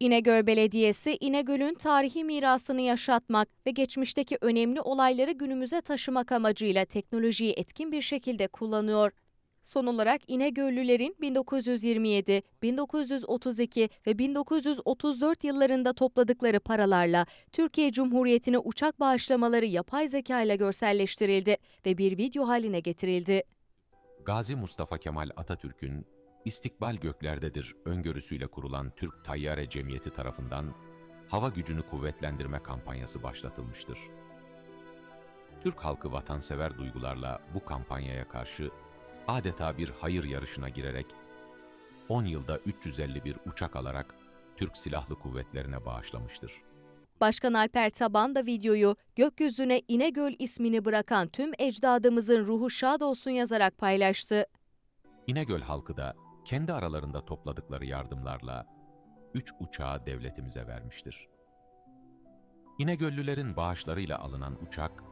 İnegöl Belediyesi, İnegöl'ün tarihi mirasını yaşatmak ve geçmişteki önemli olayları günümüze taşımak amacıyla teknolojiyi etkin bir şekilde kullanıyor. Son olarak İnegöllülerin 1927, 1932 ve 1934 yıllarında topladıkları paralarla Türkiye Cumhuriyeti'ne uçak bağışlamaları yapay zeka ile görselleştirildi ve bir video haline getirildi. Gazi Mustafa Kemal Atatürk'ün istikbal göklerdedir öngörüsüyle kurulan Türk Tayyare Cemiyeti tarafından hava gücünü kuvvetlendirme kampanyası başlatılmıştır. Türk halkı vatansever duygularla bu kampanyaya karşı adeta bir hayır yarışına girerek 10 yılda 351 uçak alarak Türk Silahlı Kuvvetlerine bağışlamıştır. Başkan Alper Taban da videoyu gökyüzüne İnegöl ismini bırakan tüm ecdadımızın ruhu şad olsun yazarak paylaştı. İnegöl halkı da kendi aralarında topladıkları yardımlarla 3 uçağı devletimize vermiştir. İnegöllülerin bağışlarıyla alınan uçak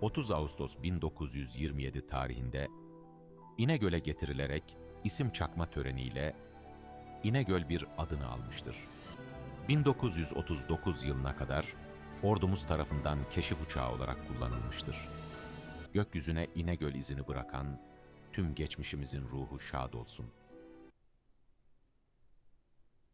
30 Ağustos 1927 tarihinde İnegöl'e getirilerek isim çakma töreniyle İnegöl bir adını almıştır. 1939 yılına kadar ordumuz tarafından keşif uçağı olarak kullanılmıştır. Gökyüzüne İnegöl izini bırakan tüm geçmişimizin ruhu şad olsun.